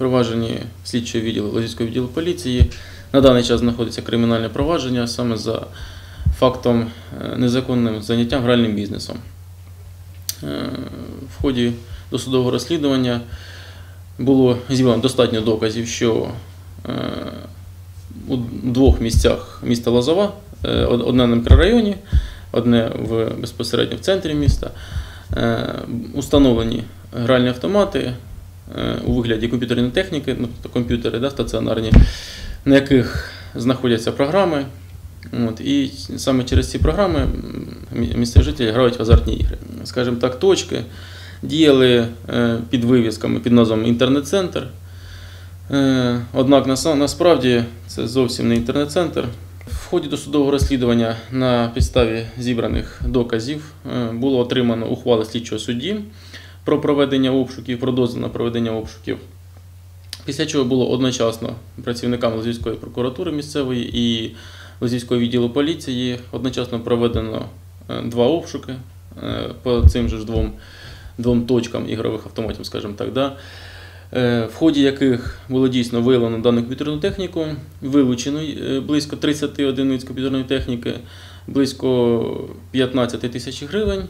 провадженні слідчого відділу Лозівського відділу поліції. На даний час знаходиться кримінальне провадження саме за фактом е, незаконним заняттям гральним бізнесом. Е, В ході досудового розслідування було зібрано достатньо доказів, що е, у двох місцях міста Лозова, одне на мікрорайоні, одне в, безпосередньо в центрі міста, установлені гральні автомати у вигляді комп'ютерної техніки, ну, тобто комп'ютери да, стаціонарні, на яких знаходяться програми. От, і саме через ці програми місцеві жителі грають в азартні ігри. Скажімо так, точки діяли е, під вивісками під назвами інтернет-центр. Е, Однак насправді це зовсім не інтернет-центр. В ході досудового розслідування на підставі зібраних доказів е, було отримано ухвали слідчого судді про проведення обшуків, про дозвіл на проведення обшуків. Після чого було одночасно працівниками Лозівської прокуратури місцевої і Лозівського відділу поліції одночасно проведено е, два обшуки е, по цим же ж двом, двом точкам ігрових автоматів, скажімо так. Да? Е, в ході яких було дійсно виявлено дану комп'ютерну техніку, вилучено близько 30 одиниць комп'ютерної техніки, близько 15 тисяч гривень.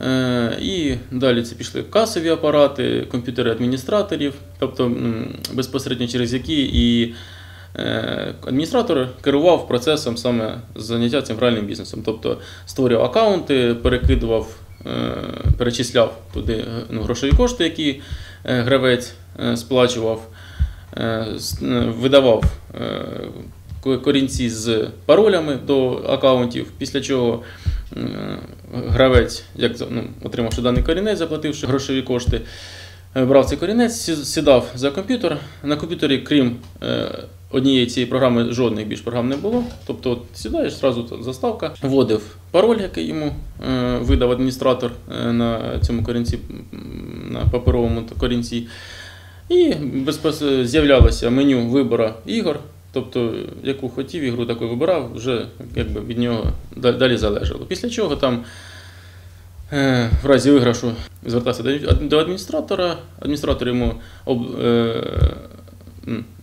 Е, І далі це пішли касові апарати, комп'ютери адміністраторів, тобто безпосередньо через які і е, адміністратор керував процесом саме заняття цим гральним бізнесом. Тобто створював аккаунти, перекидував, е, перечисляв туди ну, грошові кошти, які гравець сплачував, видавав корінці з паролями до аккаунтів, після чого гравець, як ну, отримавши даний корінець, заплативши грошові кошти, е, брав цей корінець, сідав за комп'ютер. На комп'ютері, крім е, однієї цієї програми, жодних більш програм не було. Тобто от сідаєш, зразу заставка, вводив пароль, який йому е, видав адміністратор е, на цьому корінці, на паперовому корінці. І з'являлося меню вибору ігор. Тобто, яку хотів ігру, таку вибирав, вже якби від нього далі залежало. Після чого там е, в разі виграшу звертався до- адміністратора, адміністратор йому об, е,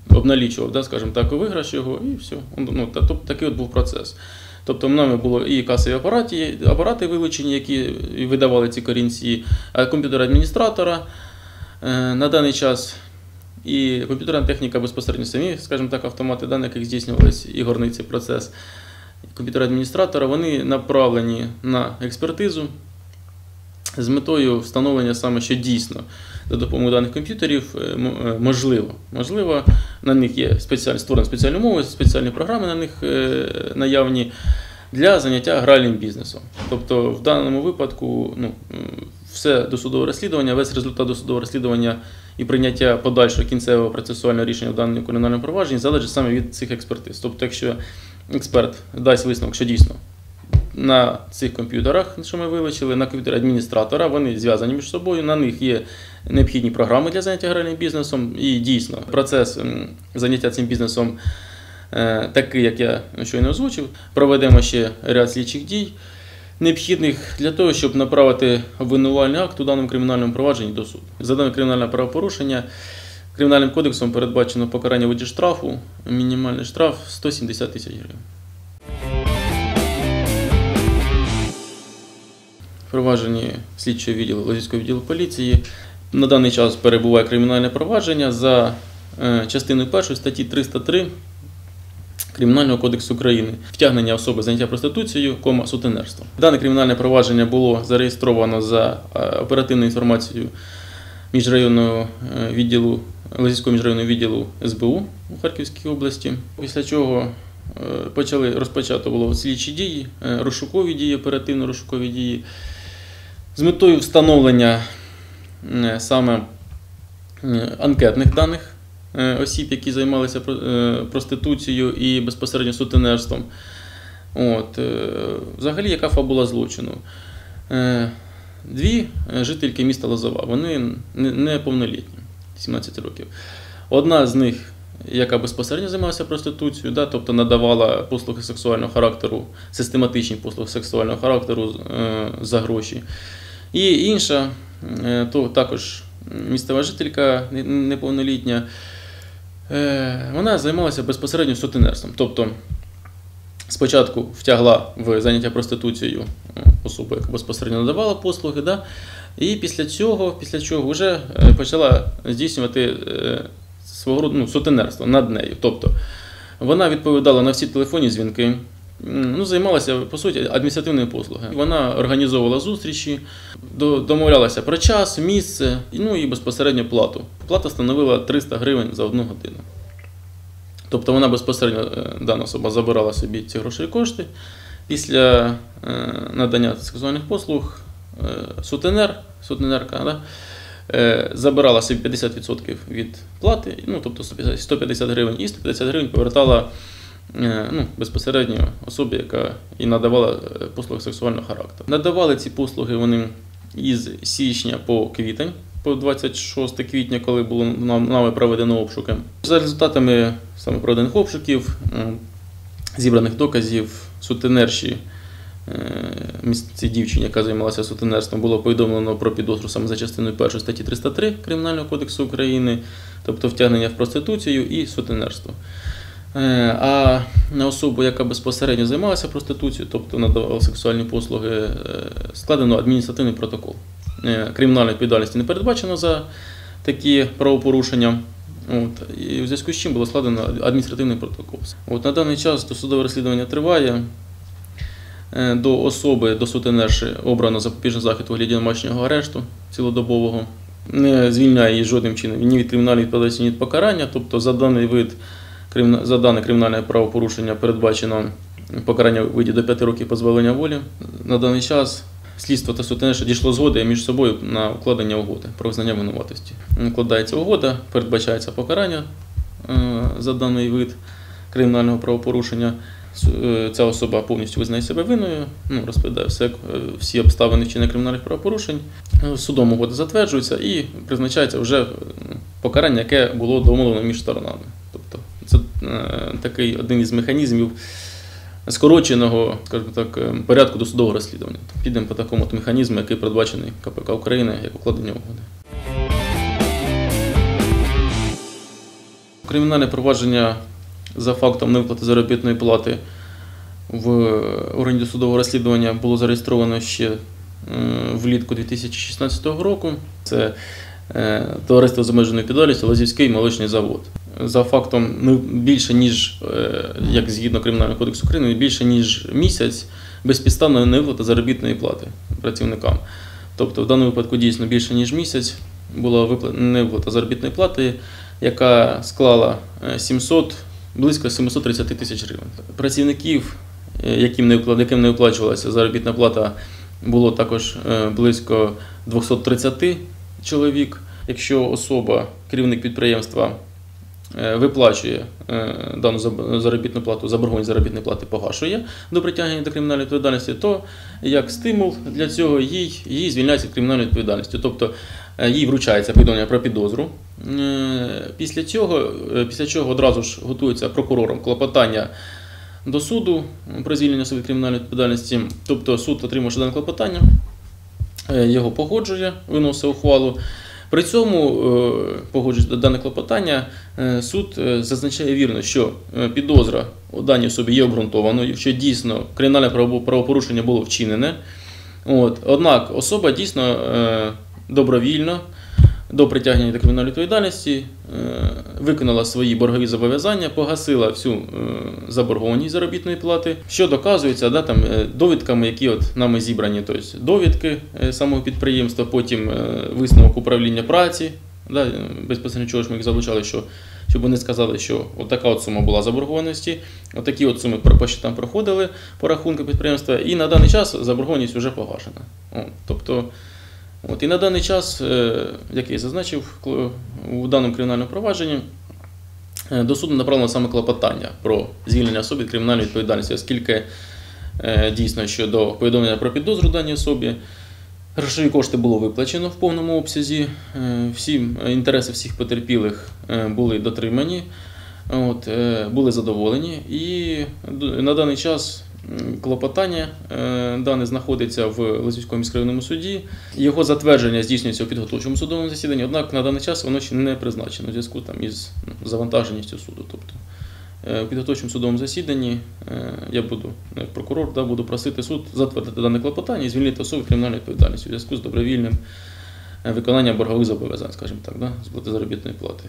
обналічував, да, скажімо так, виграш його, і все. Ну, тобто, такий от був процес. Тобто, нами було і касові апарати, апарати вилучені, які видавали ці корінці, а комп'ютер адміністратора. Е, На даний час і комп'ютерна техніка безпосередньо самі, скажімо так, автомати даних, яких здійснювалися ігорний цей процес. Комп'ютер адміністратора, вони направлені на експертизу з метою встановлення саме, що дійсно за допомогою даних комп'ютерів е, е, можливо. Можливо, на них є спеціальні створені спеціальні умови, спеціальні програми на них е, наявні для заняття гральним бізнесом. Тобто, в даному випадку ну, все досудове розслідування, весь результат досудового розслідування і прийняття подальшого кінцевого процесуального рішення в даному кримінальному провадженні залежить саме від цих експертиз. Тобто, якщо експерт дасть висновок, що дійсно на цих комп'ютерах, що ми вилучили, на комп'ютері адміністратора, вони зв'язані між собою. На них є необхідні програми для заняття гральним бізнесом. І дійсно, процес заняття цим бізнесом е, такий, як я щойно озвучив. Проведемо ще ряд слідчих дій, необхідних для того, щоб направити обвинувальний акт у даному кримінальному провадженні до суду. За дане кримінальне правопорушення. Кримінальним кодексом передбачено покарання у виді штрафу, мінімальний штраф 170 тисяч гривень. провадженні слідчого відділу Лозівського відділу поліції. На даний час перебуває кримінальне провадження за е, частиною першої статті 303 Кримінального кодексу України втягнення особи заняття проституцією, кома сутенерством. Дане кримінальне провадження було зареєстровано за е, оперативною інформацією міжрайонного е, відділу Лозівського міжрайонного відділу СБУ у Харківській області. Після чого е, почали розпочато слідчі дії, розшукові дії, оперативно-розшукові дії з метою встановлення саме анкетних даних осіб, які займалися е, проституцією і безпосередньо сутенерством. От, е, взагалі, яка фабула злочину? Е, Дві е, жительки міста Лозова, вони не- неповнолітні, 17 років. Одна з них, яка безпосередньо займалася проституцією, да, тобто надавала послуги сексуального характеру, систематичні послуги сексуального характеру е, за гроші. І інша, е, то також місцева жителька не- неповнолітня. Е, Вона займалася безпосередньо сутенерством. Тобто спочатку втягла в заняття проституцією е, особу, яка безпосередньо надавала послуги, да? і після цього, після чого вже е, почала здійснювати свого роду ну, сутенерство над нею. Тобто вона відповідала на всі телефонні дзвінки, ну, займалася по суті адміністративною послугою. Вона організовувала зустрічі, домовлялася про час, місце, ну і безпосередньо плату. Плата становила 300 гривень за одну годину. Тобто вона безпосередньо е, дана особа забирала собі ці грошові кошти. Після е, надання сексуальних послуг е, сутенер, сутенерка, да, забирала собі 50% від плати, ну, тобто 150 150 гривень, і 150 гривень повертала ну, безпосередньо особі, яка і надавала е, послуги сексуального характеру. Надавали ці послуги вони із січня по квітень, по 26 квітня, коли було нам- нами проведено обшуки. За результатами саме проведених обшуків, зібраних доказів, сутенерші е, цій дівчині, яка займалася сутенерством, було повідомлено про підозру саме за частиною 1 статті 303 Кримінального кодексу України, тобто втягнення в проституцію і сутенерство. Е, А на особу, яка безпосередньо займалася проституцією, тобто надавала сексуальні послуги, е, складено адміністративний протокол. Е, Кримінальної відповідальності не передбачено за такі правопорушення. От, і в зв'язку з чим було складено адміністративний протокол. От, на даний час досудове розслідування триває. До особи, до сутенерші обрано запобіжний захід у вигляді домашнього арешту цілодобового. Не звільняє її жодним чином ні від кримінальної відповідальності, ні від покарання. Тобто за даний вид за дане кримінальне правопорушення передбачено покарання у виді до 5 років позбавлення волі. На даний час слідство та сутенерша дійшло згоди між собою на укладення угоди про визнання винуватості. Укладається угода, передбачається покарання е, за даний вид кримінального правопорушення. Е, Ця особа повністю визнає себе винною, ну, розповідає все, е, всі обставини вчинення кримінальних правопорушень. Судом угода затверджується і призначається вже покарання, яке було домовлено між сторонами. Е, такий один із механізмів скороченого, скажімо так, е, порядку досудового розслідування. Підемо по такому механізму, який передбачений КПК України як укладення угоди. Кримінальне провадження за фактом невиплати заробітної плати в органі досудового розслідування було зареєстровано ще е, влітку 2016 року. Це е, товариство з обмеженою відповідальністю Лазівський молочний завод. За фактом ну, більше ніж, е, як згідно Кримінального кодексу України, більше ніж місяць безпідставної невиплати заробітної плати працівникам. Тобто в даному випадку дійсно більше ніж місяць була випла- невиплата заробітної плати, яка склала е, 700, близько 730 тисяч гривень. Працівників, е, яким не, яким не виплачувалася заробітна плата, було також е, близько 230 чоловік. Якщо особа, керівник підприємства, е, виплачує е, дану заробітну плату, заборгованість заробітної плати погашує до притягнення до кримінальної відповідальності, то як стимул для цього їй, їй звільняється від кримінальної відповідальності. Тобто е, їй вручається повідомлення про підозру. Е, Після цього, е, після чого одразу ж готується прокурором клопотання до суду про звільнення особи кримінальної відповідальності. Тобто суд отримує дане клопотання, е, його погоджує, виносить ухвалу. При цьому, погоджуюсь погоджуючи дане клопотання, е, суд е, зазначає вірно, що е, підозра у даній особі є обґрунтованою, що дійсно кримінальне право- правопорушення було вчинене. От, однак особа дійсно е, добровільно до притягнення до кримінальної відповідальності е, виконала свої боргові зобов'язання, погасила всю е, заборгованість заробітної плати, що доказується да, там, е, довідками, які от нами зібрані, тобто довідки самого підприємства, потім висновок управління праці. Да, безпосередньо чого ж ми їх залучали, що, щоб вони сказали, що така от сума була заборгованості, отакі от суми по проходили по рахунку підприємства, і на даний час заборгованість вже погашена. О, тобто, От, і на даний час, е, як я зазначив, у даному кримінальному провадженні е, до суду направлено саме клопотання про звільнення особи від кримінальної відповідальності, оскільки е, дійсно щодо повідомлення про підозру даній особі. Грошові кошти було виплачено в повному обсязі. Всі інтереси всіх потерпілих були дотримані, от, були задоволені. І на даний час клопотання. Е, Дане знаходиться в Лозівському міськрайонному суді. Його затвердження здійснюється у підготовчому судовому засіданні, однак на даний час воно ще не призначено у зв'язку там, із завантаженістю суду. Тобто, е, у підготовчому судовому засіданні е, я буду, як прокурор, да, буду просити суд затвердити дане клопотання і звільнити особу кримінальної відповідальності у зв'язку з добровільним виконанням боргових зобов'язань, скажімо так, да, сплати заробітної плати.